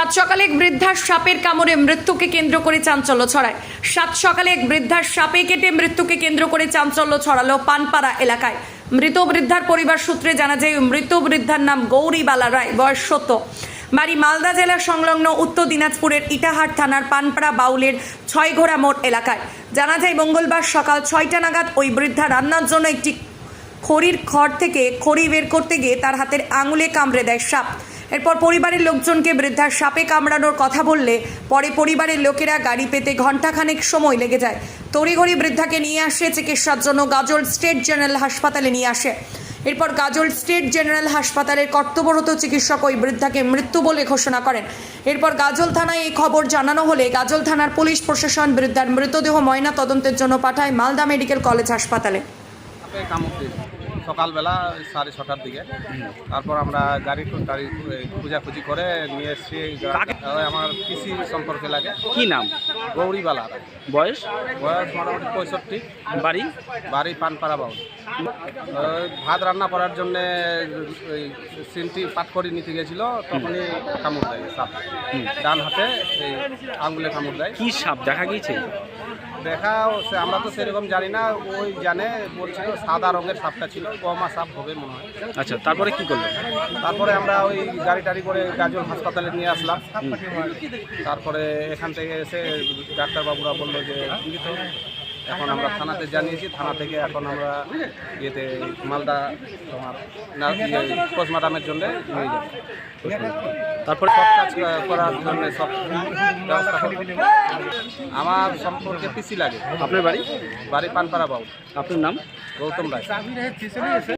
সাত সকালে এক বৃদ্ধার সাপের কামড়ে মৃত্যুকে কেন্দ্র করে চাঞ্চল্য ছড়ায়। সাত সকালে এক বৃদ্ধার সাপে কেটে মৃত্যুকে কেন্দ্র করে চাঞ্চল্য ছড়ালো পানপাড়া এলাকায়। মৃত বৃদ্ধার পরিবার সূত্রে জানা যায়, মৃত বৃদ্ধার নাম গৌরীবালা রায়, বয়স সত্য বাড়ি মালদা জেলার সংলগ্ন উত্তর দিনাজপুরের ইটাহার থানার পানপাড়া বাউলের ছয়ঘোড়া মোড় এলাকায়। জানা যায়, মঙ্গলবার সকাল ছয়টা নাগাদ ওই বৃদ্ধা রান্নার জন্য একটি খড়ির খড় থেকে খড়ি বের করতে গিয়ে তার হাতের আঙুলে কামড়ে দেয় সাপ। এরপর পরিবারের লোকজনকে বৃদ্ধার সাপে কামড়ানোর কথা বললে পরে পরিবারের লোকেরা গাড়ি পেতে ঘণ্টাখানেক সময় লেগে যায়। তড়িঘড়ি বৃদ্ধাকে নিয়ে আসে, চিকিৎসার জন্য গাজল স্টেট জেনারেল হাসপাতালে নিয়ে আসে। এরপর গাজল স্টেট জেনারেল হাসপাতালের কর্তব্যরত চিকিৎসক ওই বৃদ্ধাকে মৃত্যু বলে ঘোষণা করেন। এরপর গাজল থানায় এই খবর জানানো হলে গাজল থানার পুলিশ প্রশাসন বৃদ্ধার মৃতদেহ ময়না তদন্তের জন্য পাঠায় মালদা মেডিকেল কলেজ হাসপাতালে। সাপে কামড় দিয়েছে সকালবেলা সাড়ে ছটার দিকে। তারপর আমরা গাড়ি গাড়ি খোঁজাখুঁজি করে নিয়ে এসছি। আমার কৃষি সম্পর্কে লাগে। কি নাম? গৌরীবালা। বয়স? বয়স মোটামুটি পঁয়ষট্টি। বাড়ি? বাড়ি পানপাড়া বাউল। ভাত রান্না করার জন্যে ওই সিনটি পাট করে নিতে গেছিল তখনই কামড় দেয় সাপ। ডান হাতে এই আঙুলে কামড় দেয়। কি সাপ? দেখা গিয়েছে? দেখা সে আমরা তো সেরকম জানি না ওই জানে বলছিল সাদা রঙের সাপটা ছিল গমা সাপ হবে মনে হয়। আচ্ছা তারপরে কি করলেন? তারপরে আমরা ওই গাড়ি টাড়ি করে গাজল হাসপাতালে নিয়ে আসলাম। তারপরে এখান থেকে এসে ডাক্তারবাবুরা বলল যে এখন আমরা থানাতে জানিয়েছি থানা থেকে এখন আমরা ইয়েতে মালদা তোমার পোস্টমার্টামের জন্য নিয়ে যাব। তারপরে সব কাজ করার জন্য সব ব্যবস্থা আমার সম্পর্কে পিসি লাগে। আপনার বাড়ি? বাড়ি পানপাড়া বাবু। আপনার নাম? গৌতম রায়।